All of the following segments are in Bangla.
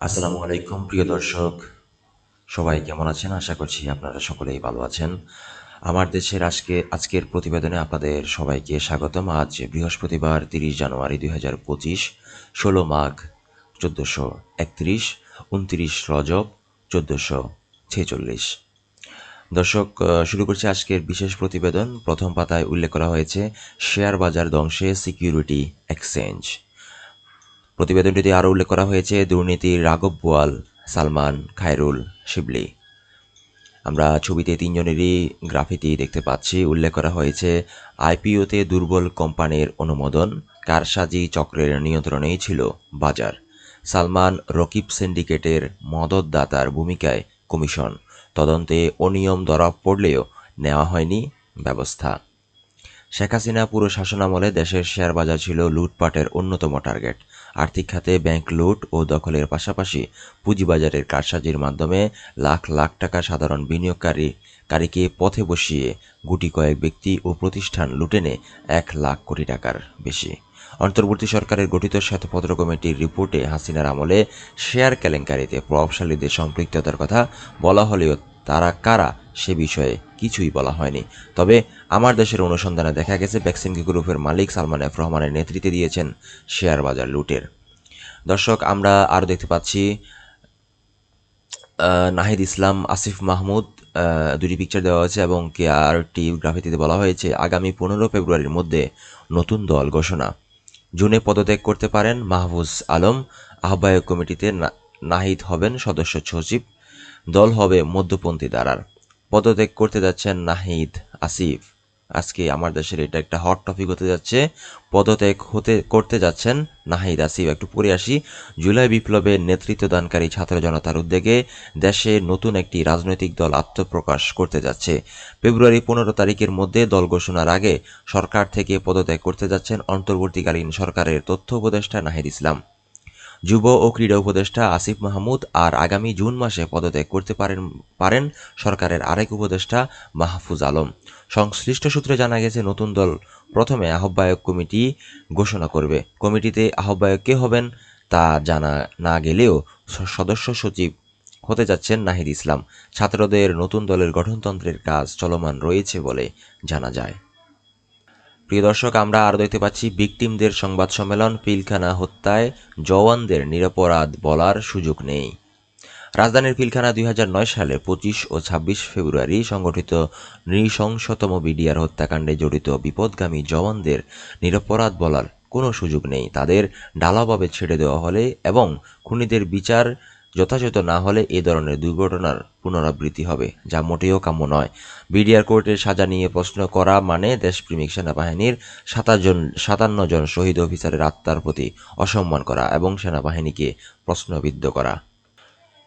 আসসালামু আলাইকুম, প্রিয় দর্শক। সবাই কেমন আছেন? আশা করছি আপনারা সকলেই ভালো আছেন। আমার দেশের আজকে, আজকের প্রতিবেদনে আপনাদের সবাইকে স্বাগতম। আজ বৃহস্পতিবার তিরিশ জানুয়ারি দুই হাজার পঁচিশ, ষোলো মাঘ চোদ্দোশো একত্রিশ, উনত্রিশ রজব চোদ্দোশো ছেচল্লিশ। দর্শক শুরু করছি আজকের বিশেষ প্রতিবেদন। প্রথম পাতায় উল্লেখ করা হয়েছে শেয়ার বাজার ধ্বংসে সিকিউরিটি এক্সচেঞ্জ। প্রতিবেদনটিতে আরও উল্লেখ করা হয়েছে দুর্নীতির রাঘব বোয়াল সালমান, খায়রুল, শিবলি। আমরা ছবিতে তিনজনেরই গ্রাফিতি দেখতে পাচ্ছি। উল্লেখ করা হয়েছে, আইপিওতে দুর্বল কোম্পানির অনুমোদন, কারসাজি চক্রের নিয়ন্ত্রণেই ছিল বাজার। সালমান রকিব সিন্ডিকেটের মদতদাতার ভূমিকায় কমিশন। তদন্তে অনিয়ম ধরা পড়লেও নেওয়া হয়নি ব্যবস্থা। শেখ হাসিনা পুরো শাসনামলে দেশের শেয়ার বাজার ছিল লুটপাটের অন্যতম টার্গেট। আর্থিক খাতে ব্যাংক লুট ও দখলের পাশাপাশি পুঁজিবাজারের কারসাজির মাধ্যমে লাখ লাখ টাকা সাধারণ বিনিয়োগকারী কারীকে পথে বসিয়ে গুটি কয়েক ব্যক্তি ও প্রতিষ্ঠান লুটে নেয় এক লাখ কোটি টাকার বেশি। অন্তর্বর্তী সরকারের গঠিত শ্বেতপত্র কমিটির রিপোর্টে হাসিনার আমলে শেয়ার কেলেঙ্কারিতে প্রভাবশালীদের সম্পৃক্ততার কথা বলা হলেও তারা কারা সে বিষয়ে কিছুই বলা হয়নি। তবে আমার দেশের অনুসন্ধানে দেখা গেছে ভ্যাকসিনকি গ্রুপের মালিক সালমান এফ রহমানের নেতৃত্বে দিয়েছেন শেয়ার বাজার লুটের। দর্শক, আমরা আরও দেখতে পাচ্ছি নাহিদ ইসলাম, আসিফ মাহমুদ দুটি পিকচার দেওয়া হয়েছে এবং কে আরটি গ্রাফিতিতে বলা হয়েছে, আগামী পনেরো ফেব্রুয়ারির মধ্যে নতুন দল ঘোষণা। জুনে পদত্যাগ করতে পারেন মাহফুজ আলম। আহ্বায়ক কমিটিতে নাহিদ হবেন সদস্য সচিব। দল হবে মধ্যপন্থী দ্বারার পদত্যাগ করতে যাচ্ছেন নাহিদ আসিফ। আজকে আমার দেশের এটা একটা হট টপিক হতে যাচ্ছে। পদত্যাগ হতে, করতে যাচ্ছেন নাহিদ আসিফ। একটু পড়ে আসি। জুলাই বিপ্লবে নেতৃত্বদানকারী ছাত্র জনতার উদ্যোগে দেশে নতুন একটি রাজনৈতিক দল আত্মপ্রকাশ করতে যাচ্ছে। ফেব্রুয়ারি পনেরো তারিখের মধ্যে দল ঘোষণার আগে সরকার থেকে পদত্যাগ করতে যাচ্ছেন অন্তর্বর্তীকালীন সরকারের তথ্য উপদেষ্টা নাহিদ ইসলাম। যুব ও ক্রীড়া উপদেষ্টা আসিফ মাহমুদ আর আগামী জুন মাসে পদত্যাগ করতে পারেন পারেন সরকারের আরেক উপদেষ্টা মাহফুজ আলম। সংশ্লিষ্ট সূত্রে জানা গেছে, নতুন দল প্রথমে আহ্বায়ক কমিটি ঘোষণা করবে। কমিটিতে আহ্বায়ক কে হবেন তা জানা না গেলেও সদস্য সচিব হতে যাচ্ছেন নাহিদ ইসলাম। ছাত্রদের নতুন দলের গঠনতন্ত্রের কাজ চলমান রয়েছে বলে জানা যায়। প্রিয় দর্শক, আমরা আরও দেখতে পাচ্ছি, ভিকটিমদের সংবাদ সম্মেলন, পিলখানা হত্যায় জওয়ানদের নিরপরাধ বলার সুযোগ নেই। রাজধানীর পিলখানা দুই হাজার নয় সালে পঁচিশ ও ছাব্বিশ ফেব্রুয়ারি সংগঠিত নৃশংসতম বিডিআর হত্যাকাণ্ডে জড়িত বিপদগামী জওয়ানদের নিরপরাধ বলার কোনো সুযোগ নেই। তাদের ডালাভাবে ছেড়ে দেওয়া হলে এবং খুনিদের বিচার যথাযথ না হলে এ ধরনের দুর্ঘটনার পুনরাবৃত্তি হবে, যা মোটেও কাম্য নয়। বিডিআর কোর্টের সাজা নিয়ে প্রশ্ন করা মানে দেশপ্রেমিক সেনাবাহিনীর সাতাশ জন, সাতান্ন জন শহীদ অফিসারের আত্মার প্রতি অসম্মান করা এবং সেনাবাহিনীকে প্রশ্নবিদ্ধ করা।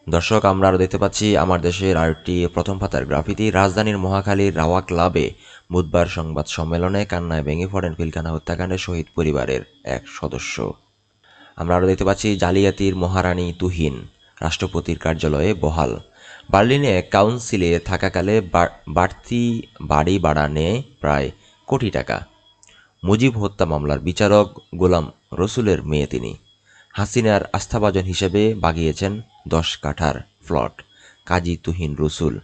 দর্শক, আমরা আরও দেখতে পাচ্ছি, আমার দেশের আরেকটি প্রথম পাতার গ্রাফিতি। রাজধানীর মহাখালীর রাওয়া ক্লাবে বুধবার সংবাদ সম্মেলনে কান্নায় ভেঙে পড়েন পিলখানা হত্যাকাণ্ডে শহীদ পরিবারের এক সদস্য। আমরা আরও দেখতে পাচ্ছি, জালিয়াতির মহারানী তুহিন। রাষ্ট্রপতির কার্যালয়ে বহাল। বার্লিনে কাউন্সিলে থাকাকালে বাড়তি বাড়ি ভাড়া নেয় প্রায় কোটি টাকা। মুজিব হত্যা মামলার বিচারক গোলাম রসুলের মেয়ে তিনি। হাসিনার আস্থাভাজন হিসেবে বাগিয়েছেন দশ কাঠার ফ্লট। কাজী তুহিন রসুল।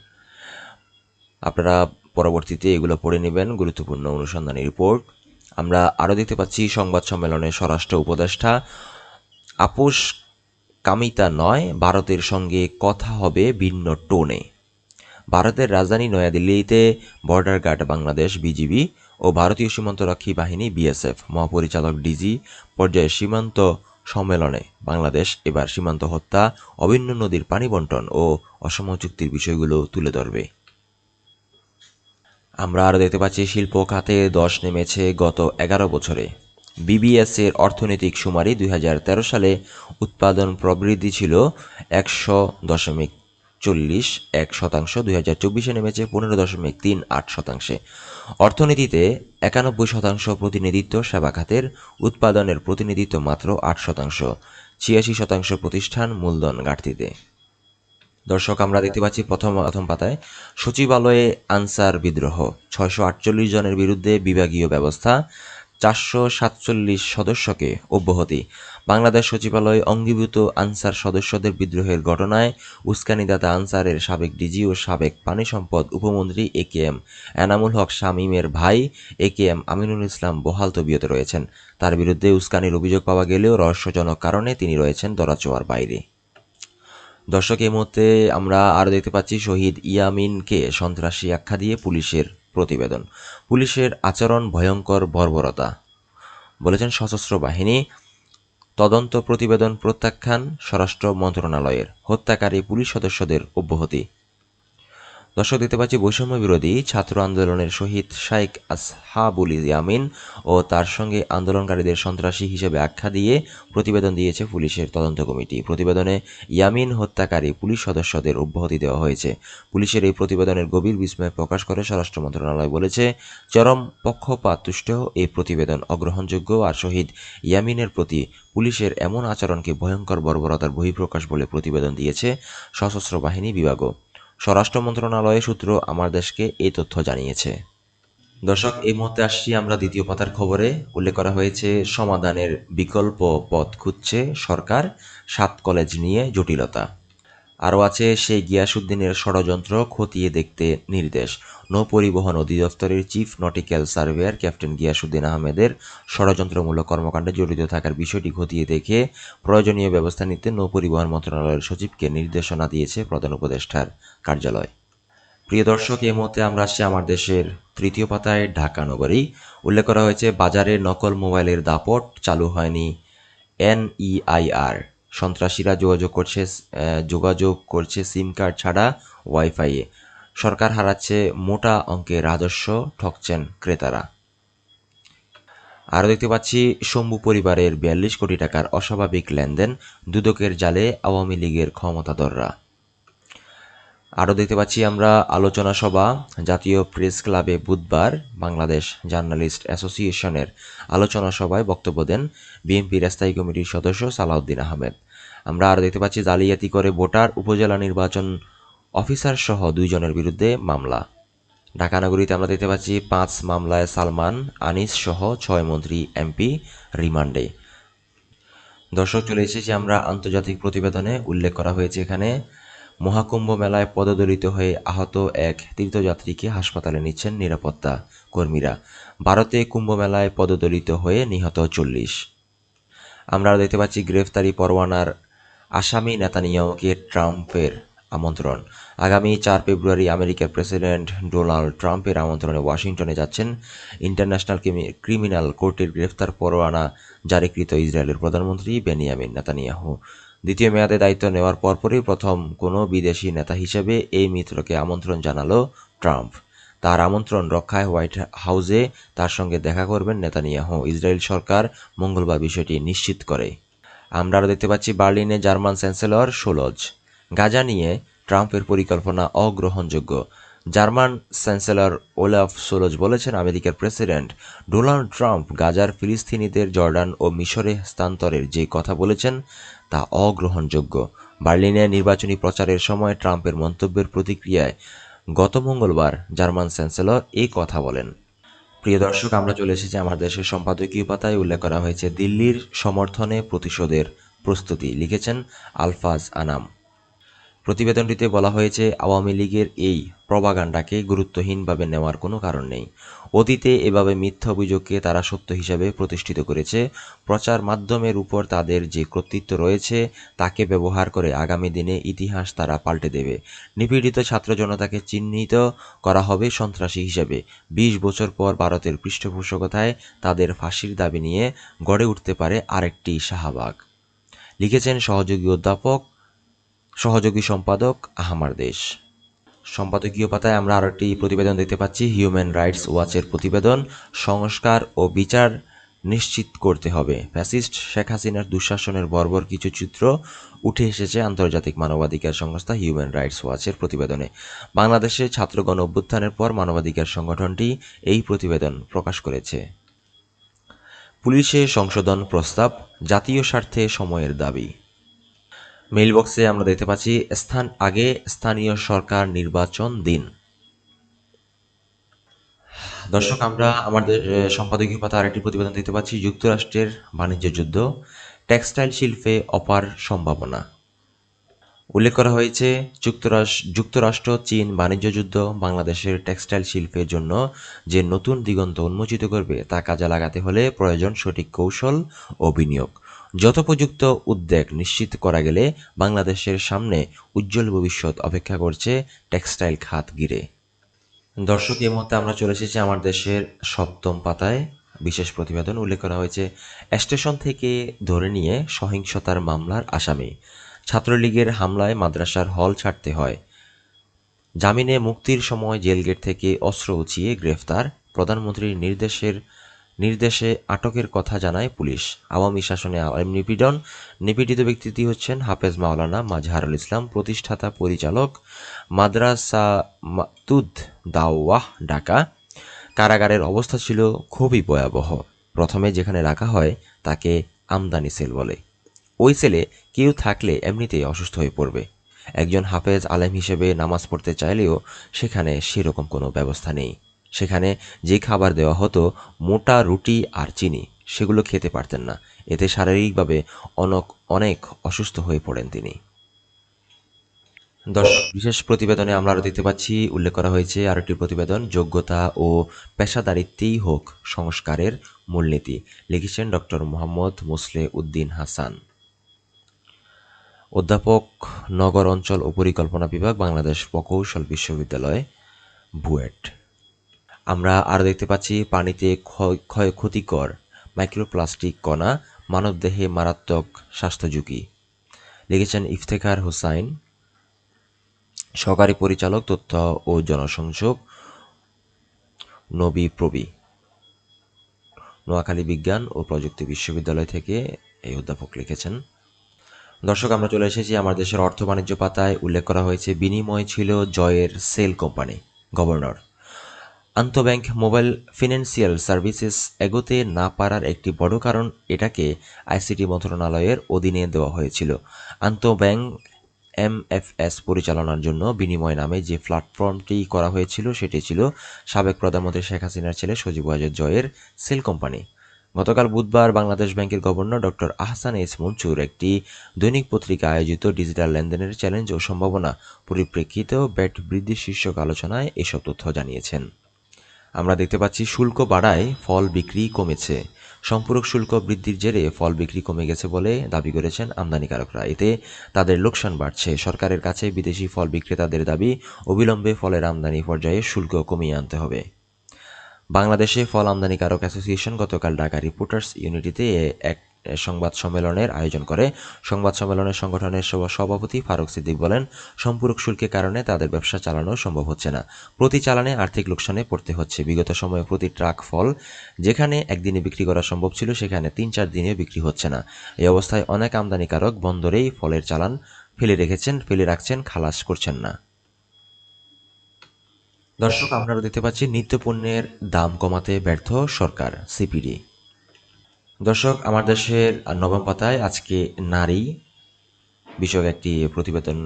আপনারা পরবর্তীতে এগুলো পড়ে নেবেন। গুরুত্বপূর্ণ অনুসন্ধানী রিপোর্ট। আমরা আরও দেখতে পাচ্ছি সংবাদ সম্মেলনে স্বরাষ্ট্র উপদেষ্টা আপোষ কামিতা নয়, ভারতের সঙ্গে কথা হবে ভিন্ন টোনে। ভারতের রাজধানী নয়াদিল্লিতে বর্ডার গার্ড বাংলাদেশ বিজিবি ও ভারতীয় সীমান্তরক্ষী বাহিনী বিএসএফ মহাপরিচালক ডিজি পর্যায়ে সীমান্ত সম্মেলনে বাংলাদেশ এবার সীমান্ত হত্যা, অভিন্ন নদীর পানি বন্টন ও অসম চুক্তির বিষয়গুলো তুলে ধরবে। আমরা আরও দেখতে পাচ্ছি শিল্প খাতে দশ নেমেছে গত এগারো বছরে। বিবিএস এর অর্থনৈতিক সুমারি দুই সালে উৎপাদন প্রবৃদ্ধি ছিল একশো দশমিক চল্লিশ এক শতাংশ, দুই হাজার চব্বিশে নেমেছে পনেরো দশমিক তিন আট শতাংশে। অর্থনীতিতে একানব্বই শতাংশ প্রতিনিধিত্ব, সেবা খাতের উৎপাদনের প্রতিনিধিত্ব মাত্র আট শতাংশ, ছিয়াশি শতাংশ প্রতিষ্ঠান মূলধন ঘাটতিতে। দর্শক, আমরা দেখতে পাচ্ছি প্রথম প্রথম পাতায়, সচিবালয়ে আনসার বিদ্রোহ, ছয়শো আটচল্লিশ জনের বিরুদ্ধে বিভাগীয় ব্যবস্থা চারশো সাতচল্লিশ সদস্যকে অব্যাহতি। বাংলাদেশ সচিবালয় অঙ্গীভূত আনসার সদস্যদের বিদ্রোহের ঘটনায় উস্কানিদাতা আনসারের সাবেক ডিজি ও সাবেক পানি সম্পদ উপমন্ত্রী এ কে এম এনামুল হক শামীমের ভাই এ কে এম আমিনুল ইসলাম বহাল তবিয়তে রয়েছেন। তার বিরুদ্ধে উস্কানির অভিযোগ পাওয়া গেলেও রহস্যজনক কারণে তিনি রয়েছেন দরাচোয়ার বাইরে। দর্শক মুহূর্তে আমরা আরও দেখতে পাচ্ছি শহীদ ইয়ামিনকে সন্ত্রাসী আখ্যা দিয়ে পুলিশের প্রতিবেদন। পুলিশের আচরণ ভয়ঙ্কর বর্বরতা। বলেছেন সশস্ত্র বাহিনী, তদন্ত প্রতিবেদন প্রত্যাখ্যান, স্বরাষ্ট্র মন্ত্রণালয়ের হত্যাকারী পুলিশ সদস্যদের অব্যাহতি। দর্শক দেখতে পাচ্ছি বৈষম্য বিরোধী ছাত্র আন্দোলনের শহীদ শাইক আসহাবুল ইয়ামিন ও তার সঙ্গে আন্দোলনকারীদের সন্ত্রাসী হিসেবে আখ্যা দিয়ে প্রতিবেদন দিয়েছে পুলিশের তদন্ত কমিটি। প্রতিবেদনে ইয়ামিন হত্যাকারী পুলিশ সদস্যদের অব্যাহতি দেওয়া হয়েছে। পুলিশের এই প্রতিবেদনের গভীর বিস্ময় প্রকাশ করে স্বরাষ্ট্র মন্ত্রণালয় বলেছে, চরম পক্ষপাত তুষ্ট এই প্রতিবেদন অগ্রহণযোগ্য আর শহীদ ইয়ামিনের প্রতি পুলিশের এমন আচরণকে ভয়ঙ্কর বর্বরতার বহিঃপ্রকাশ বলে প্রতিবেদন দিয়েছে সশস্ত্র বাহিনী বিভাগও। স্বরাষ্ট্র মন্ত্রণালয়ের সূত্র আমার দেশকে এই তথ্য জানিয়েছে। দর্শক, এই মুহূর্তে আসছি আমরা দ্বিতীয় পাতার খবরে। উল্লেখ করা হয়েছে, সমাধানের বিকল্প পথ খুঁজছে সরকার, সাত কলেজ নিয়ে জটিলতা। আরও আছে সেই গিয়াসুদ্দিনের ষড়যন্ত্র খতিয়ে দেখতে নির্দেশ। নৌ পরিবহন অধিদপ্তরের chief nautical surveyor captain Giasuddin আহমেদের ষড়যন্ত্রমূলক কর্মকাণ্ডে জড়িত থাকার বিষয়টি খতিয়ে দেখে প্রয়োজনীয় ব্যবস্থা নিতে নৌপরিবহন মন্ত্রণালয়ের সচিবকে নির্দেশনা দিয়েছে প্রধান উপদেষ্টার কার্যালয়। প্রিয় দর্শক, এই মুহূর্তে আমরা আসছি আমার দেশের তৃতীয় পাতায়, ঢাকা নগরী। উল্লেখ করা হয়েছে, বাজারে নকল মোবাইলের দাপট চালু হয়নি এনইআইআর। সন্ত্রাসীরা যোগাযোগ করছে যোগাযোগ করছে সিম কার্ড ছাড়া ওয়াইফাইয়ে। সরকার হারাচ্ছে মোটা অঙ্কের রাজস্ব ঠকছেন ক্রেতারা। আরও দেখতে পাচ্ছি, শম্ভু পরিবারের বিয়াল্লিশ কোটি টাকার অস্বাভাবিক লেনদেন দুদকের জালে আওয়ামী লীগের ক্ষমতাধররা। আরও দেখতে পাচ্ছি আমরা আলোচনা সভা, জাতীয় প্রেস ক্লাবে বুধবার বাংলাদেশ জার্নালিস্ট অ্যাসোসিয়েশনের আলোচনা সভায় বক্তব্য দেন বিএনপির স্থায়ী কমিটির সদস্য সালাউদ্দিন আহমেদ। আমরা আরও দেখতে পাচ্ছি, জালিয়াতি করে ভোটার উপজেলা নির্বাচন অফিসার সহ দুইজনের বিরুদ্ধে মামলা। ঢাকা নগরীতে আমরা দেখতে পাচ্ছি, পাঁচ মামলায় সালমান, আনিস সহ ছয় মন্ত্রী, এমপি রিমান্ডে। দর্শক, চলে এসেছি আমরা আন্তর্জাতিক প্রতিবেদনে। উল্লেখ করা হয়েছে এখানে, মহাকুম্ভ মেলায় পদদলিত হয়ে আহত এক তীর্থযাত্রীকে হাসপাতালে নিচ্ছেন নিরাপত্তা কর্মীরা। ভারতে কুম্ভ মেলায় পদদলিত হয়ে নিহত চল্লিশ। আমরা দেখতে পাচ্ছি, গ্রেফতারি পরোয়ানার আসামি নেতানিয়াহুকে ট্রাম্পের আমন্ত্রণ। আগামী চার ফেব্রুয়ারি আমেরিকার প্রেসিডেন্ট ডোনাল্ড ট্রাম্পের আমন্ত্রণে ওয়াশিংটনে যাচ্ছেন ইন্টারন্যাশনাল ক্রিমিনাল কোর্টের গ্রেফতার পরোয়ানা জারিকৃত ইসরায়েলের প্রধানমন্ত্রী বেনিয়ামিন নেতানিয়াহু। দ্বিতীয় মেয়াদে দায়িত্ব নেওয়ার পরপরই প্রথম কোনো বিদেশি নেতা হিসেবে এই মিত্রকে আমন্ত্রণ জানালো ট্রাম্প। তার আমন্ত্রণ রক্ষায় হোয়াইট হাউসে তার সঙ্গে দেখা করবেন নেতানিয়াহু। ইসরায়েল সরকার মঙ্গলবার বিষয়টি নিশ্চিত করে। আমরা আরও দেখতে পাচ্ছি বার্লিনে জার্মান চ্যান্সেলর সোলজ। গাজা নিয়ে ট্রাম্পের পরিকল্পনা অগ্রহণযোগ্য। জার্মান চ্যান্সেলর ওলাফ সোলজ বলেছেন, আমেরিকার প্রেসিডেন্ট ডোনাল্ড ট্রাম্প গাজার ফিলিস্তিনিদের জর্ডান ও মিশরে হস্তান্তরের যে কথা বলেছেন, তা অগ্রহণযোগ্য। বার্লিনে নির্বাচনী প্রচারের সময় ট্রাম্পের মন্তব্যের প্রতিক্রিয়ায় গত মঙ্গলবার জার্মান চ্যান্সেলর এই কথা বলেন। প্রিয় দর্শক, আমরা চলে এসেছি আমার দেশের সম্পাদকীয় পাতায়। উল্লেখ করা হয়েছে, দিল্লির সমর্থনে প্রতিশোধের প্রস্তুতি লিখেছেন আলফাজ আনাম। প্রতিবেদনটিতে বলা হয়েছে, আওয়ামী লীগের এই প্রবাগান্ডাকে গুরুত্বহীনভাবে নেওয়ার কোনো কারণ নেই। অতীতে এভাবে মিথ্যা অভিযোগকে তারা সত্য হিসাবে প্রতিষ্ঠিত করেছে। প্রচার মাধ্যমের উপর তাদের যে কর্তৃত্ব রয়েছে, তাকে ব্যবহার করে আগামী দিনে ইতিহাস তারা পাল্টে দেবে। নিপীড়িত ছাত্র জনতাকে চিহ্নিত করা হবে সন্ত্রাসী হিসাবে। বিশ বছর পর ভারতের পৃষ্ঠপোষকতায় তাদের ফাঁসির দাবি নিয়ে গড়ে উঠতে পারে আরেকটি শাহবাগ। লিখেছেন সহযোগী অধ্যাপক সহযোগী সম্পাদক আহমার দেশ। সম্পাদকীয় পাতায় আমরা আরও একটি প্রতিবেদন দেখতে পাচ্ছি হিউম্যান রাইটস ওয়াচের প্রতিবেদন। সংস্কার ও বিচার নিশ্চিত করতে হবে। ফ্যাসিস্ট শেখ হাসিনার দুঃশাসনের বর্বর কিছু চিত্র উঠে এসেছে আন্তর্জাতিক মানবাধিকার সংস্থা হিউম্যান রাইটস ওয়াচের প্রতিবেদনে। বাংলাদেশে ছাত্রগণ অভ্যুত্থানের পর মানবাধিকার সংগঠনটি এই প্রতিবেদন প্রকাশ করেছে। পুলিশে সংশোধন প্রস্তাব, জাতীয় স্বার্থে সময়ের দাবি। মেইল বক্সে আমরা দেখতে পাচ্ছি, স্থান আগে স্থানীয় সরকার নির্বাচন দিন। দর্শক, আমরা আমাদের সম্পাদকীয় পাতা আরেকটি প্রতিবেদন দেখতে পাচ্ছি, যুক্তরাষ্ট্রের বাণিজ্য যুদ্ধ, টেক্সটাইল শিল্পে অপার সম্ভাবনা। উল্লেখ করা হয়েছে যুক্তরাষ্ট্র যুক্তরাষ্ট্র, চীন বাণিজ্য যুদ্ধ, বাংলাদেশের টেক্সটাইল শিল্পের জন্য যে নতুন দিগন্ত উন্মোচিত করবে তা কাজে লাগাতে হলে প্রয়োজন সঠিক কৌশল ও বিনিয়োগ। যথোপযুক্ত উদ্যোগ নিশ্চিত করা গেলে বাংলাদেশের সামনে উজ্জ্বল ভবিষ্যৎ অপেক্ষা করছে টেক্সটাইল খাত ঘিরে দর্শক, এই মুহূর্তে আমরা চলে এসেছি আমার দেশের সপ্তম পাতায়। বিশেষ প্রতিবেদন উল্লেখ করা হয়েছে স্টেশন থেকে ধরে নিয়ে সহিংসতার মামলার আসামি। ছাত্রলীগের হামলায় মাদ্রাসার হল ছাড়তে হয়। জামিনে মুক্তির সময় জেলগেট থেকে অস্ত্র উঁচিয়ে গ্রেফতার প্রধানমন্ত্রীর নির্দেশের নির্দেশে আটকের কথা জানায় পুলিশ। আওয়ামী শাসনে আওয়ামী নিপীড়ন। নিপীড়িত ব্যক্তিটি হচ্ছেন হাফেজ মাওলানা মাজহারুল ইসলাম। প্রতিষ্ঠাতা পরিচালক মাদ্রাসা তুদ দাওয়াহ, ঢাকা। কারাগারের অবস্থা ছিল খুবই ভয়াবহ। প্রথমে যেখানে রাখা হয়, তাকে আমদানি সেল বলে। ওই সেলে কেউ থাকলে এমনিতেই অসুস্থ হয়ে পড়বে। একজন হাফেজ আলেম হিসেবে নামাজ পড়তে চাইলেও সেখানে সেরকম কোনো ব্যবস্থা নেই। সেখানে যে খাবার দেওয়া হতো, মোটা রুটি আর চিনি, সেগুলো খেতে পারতেন না। এতে শারীরিকভাবে অনেক অনেক অসুস্থ হয়ে পড়েন তিনি। দর্শক, বিশেষ প্রতিবেদনে আমরা আরও দেখতে পাচ্ছি, উল্লেখ করা হয়েছে আরও একটি প্রতিবেদন, যোগ্যতা ও পেশাদারিত্বেই হোক সংস্কারের মূলনীতি, লিখেছেন ডক্টর মোহাম্মদ মুসলে উদ্দিন হাসান। অধ্যাপক, নগর অঞ্চল ও পরিকল্পনা বিভাগ, বাংলাদেশ প্রকৌশল বিশ্ববিদ্যালয়, বুয়েট। আমরা আরও দেখতে পাচ্ছি, পানিতে ক্ষয় ক্ষতিকর মাইক্রোপ্লাস্টিক কণা মানবদেহে মারাত্মক স্বাস্থ্য ঝুঁকি। লিখেছেন ইফতেখার হোসাইন, সহকারী পরিচালক, তথ্য ও জনসংযোগ, নবী প্রবি। নোয়াখালী বিজ্ঞান ও প্রযুক্তি বিশ্ববিদ্যালয় থেকে এই অধ্যাপক লিখেছেন। দর্শক, আমরা চলে এসেছি আমার দেশের অর্থ বাণিজ্য পাতায়। উল্লেখ করা হয়েছে, বিনিময় ছিল জয়ের সেল কোম্পানি, গভর্নর। আন্তঃব্যাংক মোবাইল ফিনান্সিয়াল সার্ভিসেস এগোতে না পারার একটি বড় কারণ এটাকে আইসিটি মন্ত্রণালয়ের অধীনে দেওয়া হয়েছিল। আন্তঃব্যাংক এমএফএস পরিচালনার জন্য বিনিময় নামে যে প্ল্যাটফর্মটি করা হয়েছিল, সেটি ছিল সাবেক প্রধানমন্ত্রী শেখ হাসিনার ছেলে সজীব ওয়াজেদ জয়ের সেল কোম্পানি। গতকাল বুধবার বাংলাদেশ ব্যাংকের governor doctor Ahsan S Mansur একটি দৈনিক পত্রিকা আয়োজিত ডিজিটাল লেনদেনের চ্যালেঞ্জ ও সম্ভাবনা পরিপ্রেক্ষিতেও ব্যাট বৃদ্ধি শীর্ষক আলোচনায় এসব তথ্য জানিয়েছেন। আমরা দেখতে পাচ্ছি শুল্ক বাড়ায় ফল বিক্রি কমেছে। সম্পূরক শুল্ক বৃদ্ধির জেরে ফল বিক্রি কমে গেছে বলে দাবি করেছেন আমদানিকারকরা। এতে তাদের লোকসান বাড়ছে। সরকারের কাছে বিদেশি ফল বিক্রেতাদের দাবি, অবিলম্বে ফলের আমদানি পর্যায়ে শুল্ক কমিয়ে আনতে হবে। বাংলাদেশে ফল আমদানিকারক অ্যাসোসিয়েশন গতকাল ঢাকা রিপোর্টার্স ইউনিটিতে এক সংবাদ সম্মেলনের আয়োজন করে। সংবাদ সম্মেলনে সংগঠনের সভা- সভাপতি ফারুক সিদ্দিক বলেন, সম্পূরক শুল্কের কারণে তাদের ব্যবসা চালানো সম্ভব হচ্ছে না। প্রতি চালানে আর্থিক লোকসানে পড়তে হচ্ছে। বিগত সময়ে প্রতি ট্রাক ফল যেখানে একদিনে বিক্রি করা সম্ভব ছিল, সেখানে তিন চার দিনে বিক্রি হচ্ছে না। এই অবস্থায় অনেক আমদানিকারক বন্দরেই ফলের চালান ফেলে রেখেছেন, ফেলে রাখছেন, খালাস করছেন না। দর্শক, আপনারা দেখতে পাচ্ছি নিত্যপণ্যের দাম কমাতে ব্যর্থ সরকার, সিপিডি। দর্শক, আমার দেশের নবম পাতায় আজকে নারী বিষয়ক একটি প্রতিবেদন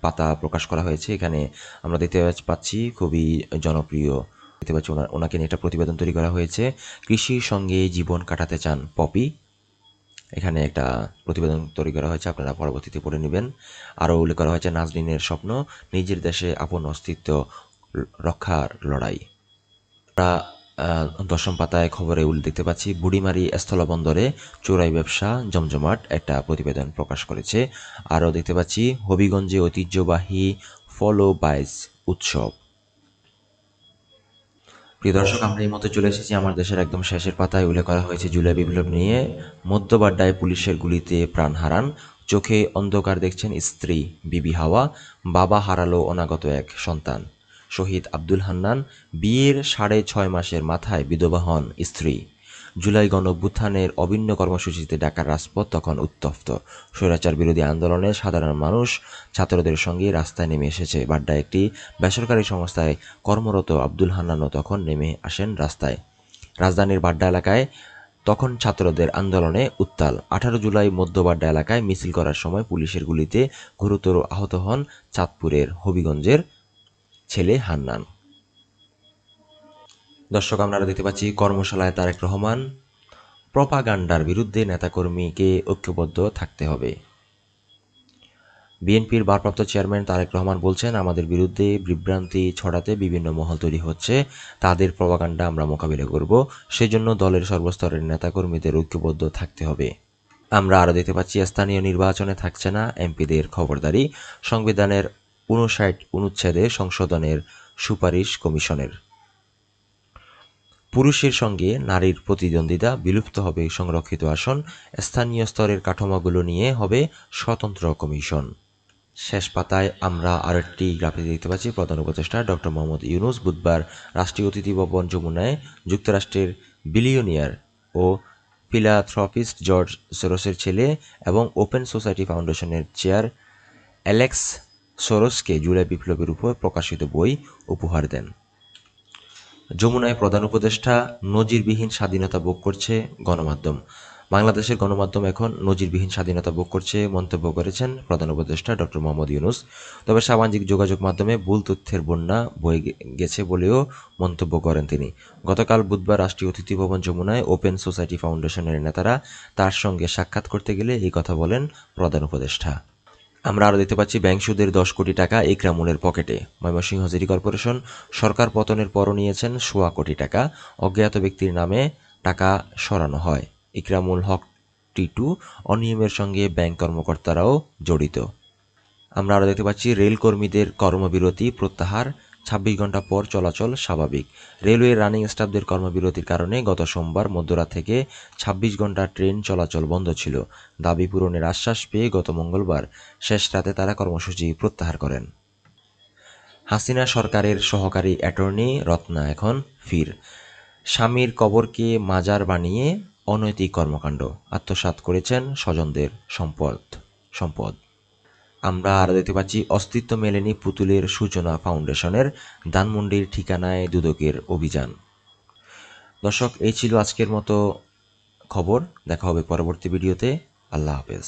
পাতা প্রকাশ করা হয়েছে। এখানে আমরা দেখতে পাচ্ছি খুবই জনপ্রিয় দেখতে পাচ্ছি ওনাকে নিয়ে একটা প্রতিবেদন তৈরি করা হয়েছে। কৃষির সঙ্গে জীবন কাটাতে চান পপি। এখানে একটা প্রতিবেদন তৈরি করা হয়েছে, আপনারা পরবর্তীতে পড়ে নেবেন। আরও উল্লেখ করা হয়েছে নাজরিনের স্বপ্ন, নিজের দেশে আপন অস্তিত্ব রক্ষার লড়াই। দশম পাতায় খবরে উল্লেখ দেখতে পাচ্ছি। বুড়িমারি স্থলবন্দরে চোরাই ব্যবসা জমজমাট একটা প্রতিবেদন প্রকাশ করেছে। আরও দেখতে পাচ্ছি, হবিগঞ্জে ঐতিহ্যবাহী ফলো বাইস উৎসব। প্রিয় দর্শক, আমরা এই মতো চলে এসেছি আমার দেশের একদম শেষের পাতায়। উল্লেখ করা হয়েছে, জুলাই বিপ্লব নিয়ে মধ্যবাড্ডায় পুলিশের গুলিতে প্রাণ হারান। চোখে অন্ধকার দেখছেন স্ত্রী, বিবি হাওয়া। বাবা হারালো অনাগত এক সন্তান। শহীদ আব্দুল হান্নান বিয়ের সাড়ে ছয় মাসের মাথায় বিধবা হন স্ত্রী। জুলাই গণঅভ্যুত্থানের অভিন্ন কর্মসূচিতে ঢাকার রাজপথ তখন উত্তপ্ত। স্বৈরাচার বিরোধী আন্দোলনে সাধারণ মানুষ ছাত্রদের সঙ্গে রাস্তায় নেমে এসেছে। বাড্ডা একটি বেসরকারি সংস্থায় কর্মরত আব্দুল হান্নানও তখন নেমে আসেন রাস্তায়। রাজধানীর বাড্ডা এলাকায় তখন ছাত্রদের আন্দোলনে উত্তাল। আঠারো জুলাই মধ্যবাড্ডা এলাকায় মিছিল করার সময় পুলিশের গুলিতে গুরুতর আহত হন চাঁদপুরের হবিগঞ্জের ছেলে হান্নান। দর্শক আমরা দেখতে পাচ্ছি কর্মশালায় তারেক রহমান। প্রপাগান্ডার বিরুদ্ধে নেতাকর্মীকে ঐক্যবদ্ধ থাকতে হবে। বিএনপির ভারপ্রাপ্ত চেয়ারম্যান তারেক রহমান বলছেন, আমাদের বিরুদ্ধে বিভ্রান্তি ছড়াতে বিভিন্ন মহল তৈরি হচ্ছে। তাদের প্রপাগান্ডা আমরা মোকাবিলা করব। সেজন্য দলের সর্বস্তরের নেতাকর্মীদের ঐক্যবদ্ধ থাকতে হবে। আমরা আরও দেখতে পাচ্ছি, স্থানীয় নির্বাচনে থাকছে না এমপিদের খবরদারি। সংবিধানের উনষাট অনুচ্ছেদে সংশোধনের সুপারিশ কমিশনের। পুরুষের সঙ্গে নারীর প্রতিদ্বন্দ্বিতা বিলুপ্ত হবে সংরক্ষিত আসন, স্থানীয় স্তরের কাঠামোগুলো নিয়ে হবে স্বতন্ত্র কমিশন। শেষ পাতায় আমরা আরেকটি গ্রাফিক দেখতে পাচ্ছি, প্রধান উপদেষ্টা ডক্টর মোহাম্মদ ইউনুস বুধবার রাষ্ট্রীয় অতিথি ভবন যমুনায় যুক্তরাষ্ট্রের বিলিয়নিয়ার ও ফিলাথ্রপিস্ট জর্জ সোরসের ছেলে এবং ওপেন সোসাইটি ফাউন্ডেশনের চেয়ার অ্যালেক্স সোরসকে জুলাই বিপ্লবের উপর প্রকাশিত বই উপহার দেন। যমুনায় প্রধান উপদেষ্টা নজিরবিহীন স্বাধীনতা ভোগ করছে গণমাধ্যম। বাংলাদেশের গণমাধ্যম এখন নজিরবিহীন স্বাধীনতা ভোগ করছে মন্তব্য করেছেন প্রধান উপদেষ্টা ডক্টর মোহাম্মদ ইউনুস। তবে সামাজিক যোগাযোগ মাধ্যমে ভুল তথ্যের বন্যা বয়ে গেছে বলেও মন্তব্য করেন তিনি। গতকাল বুধবার রাষ্ট্রীয় অতিথি ভবন যমুনায় ওপেন সোসাইটি ফাউন্ডেশনের নেতারা তার সঙ্গে সাক্ষাৎ করতে গেলে এই কথা বলেন প্রধান উপদেষ্টা। আমরা আরও দেখতে পাচ্ছি, ব্যাংক সুদের দশ কোটি টাকা ইকরামুলের পকেটে। ময়মনসিংহ সিটি কর্পোরেশন সরকার পতনের পরও নিয়েছেন সোয়া কোটি টাকা। অজ্ঞাত ব্যক্তির নামে টাকা সরানো হয়। ইকরামুল হক টিটু অনিয়মের সঙ্গে ব্যাংক কর্মকর্তারাও জড়িত। আমরা আরও দেখতে পাচ্ছি রেল কর্মীদের কর্মবিরতি প্রত্যাহার ছাব্বিশ ঘণ্টা পর চলাচল স্বাভাবিক। রেলওয়ে রানিং স্টাফদের কর্মবিরতির কারণে গত সোমবার মধ্যরাত থেকে ছাব্বিশ ঘণ্টা ট্রেন চলাচল বন্ধ ছিল। দাবি পূরণের আশ্বাস পেয়ে গত মঙ্গলবার শেষ রাতে তারা কর্মসূচি প্রত্যাহার করেন। হাসিনা সরকারের সহকারী অ্যাটর্নি রত্না এখন ফির। স্বামীর কবরকে মাজার বানিয়ে অনৈতিক কর্মকাণ্ড, আত্মসাৎ করেছেন স্বজনদের সম্পদ সম্পদ। আমরা আর দেখতে পাচ্ছি অস্তিত্ব মেলেনি পুতুলের সূচনা ফাউন্ডেশনের ধানমন্ডির ঠিকানায় দুদকের অভিযান। দর্শক, এই ছিল আজকের মতো খবর। দেখা হবে পরবর্তী ভিডিওতে। আল্লাহ হাফেজ।